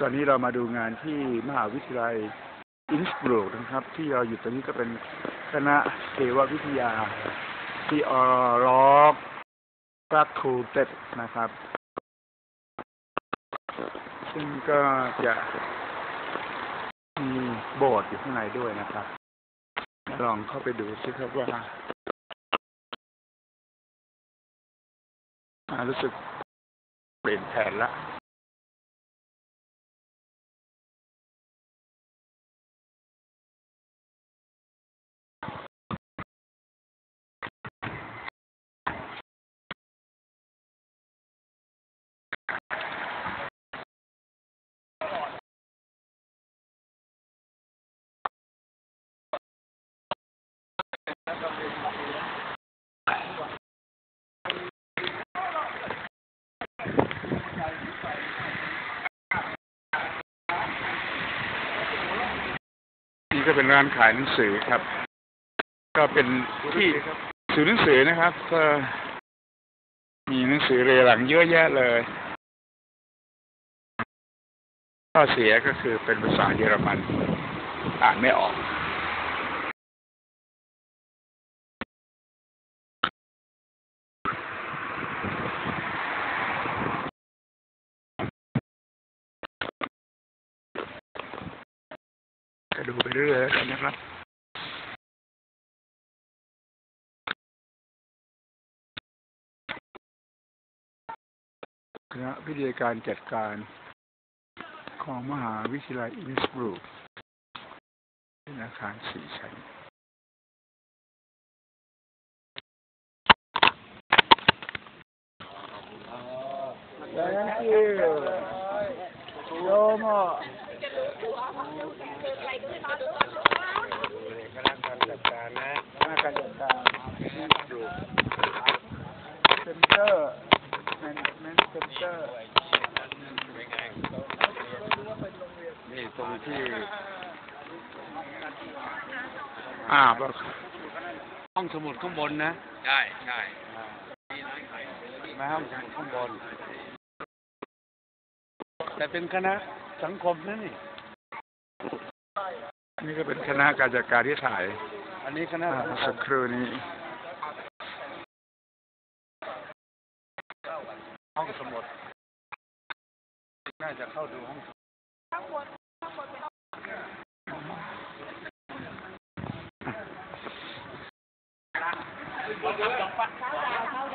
ตอนนี้เรามาดูงานที่มหาวิทยาลัยอินสบรูกนะครับ ที่เราอยู่ตรงนี้ก็เป็นคณะเทววิทยา ที่ออล็อกฟักคูเต็ดนะครับ ซึ่งก็จะมีโบสถ์อยู่ข้างในด้วยนะครับ ลองเข้าไปดูสิครับว่าอ่ารู้สึกเปลี่ยนแผนละ นี่ก็เป็นร้านขายหนังสือครับ ก็เป็นที่ศูนย์หนังสือนะครับ ก็มีหนังสือเรียหลังเยอะแยะเลยข้อเสียก็คือเป็นภาษาเยอรมัน อ่านไม่ออก ก็ ดูไปเรื่อยๆกันนะครับคณะวิทยาการจัดการของมหาวิทยาลัยอินสบรูกเป็นอาคารสี่ชั้น Thank you. โยมอะ คณะการจัดการนะ คณะการจัดการดู เซ็นเตอร์แมนเมนเซ็นเตอร์นี่ตรงที่ อ่าบอกห้องสมุดข้างบนนะ ใช่ใช่มาห้องสมุดข้างบน แต่เป็นคณะสังคมนะนี่ นี่ก็เป็นคณะการจัดการที่ถ่าย อันนี้คณะอ่าสังคสัมกครู่นี้ ห้องสมุด น่าจะเข้าดูห้องเ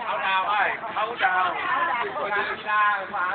ขาดาวไอ้เขาดาวเขาดาวกีฬาฟ้า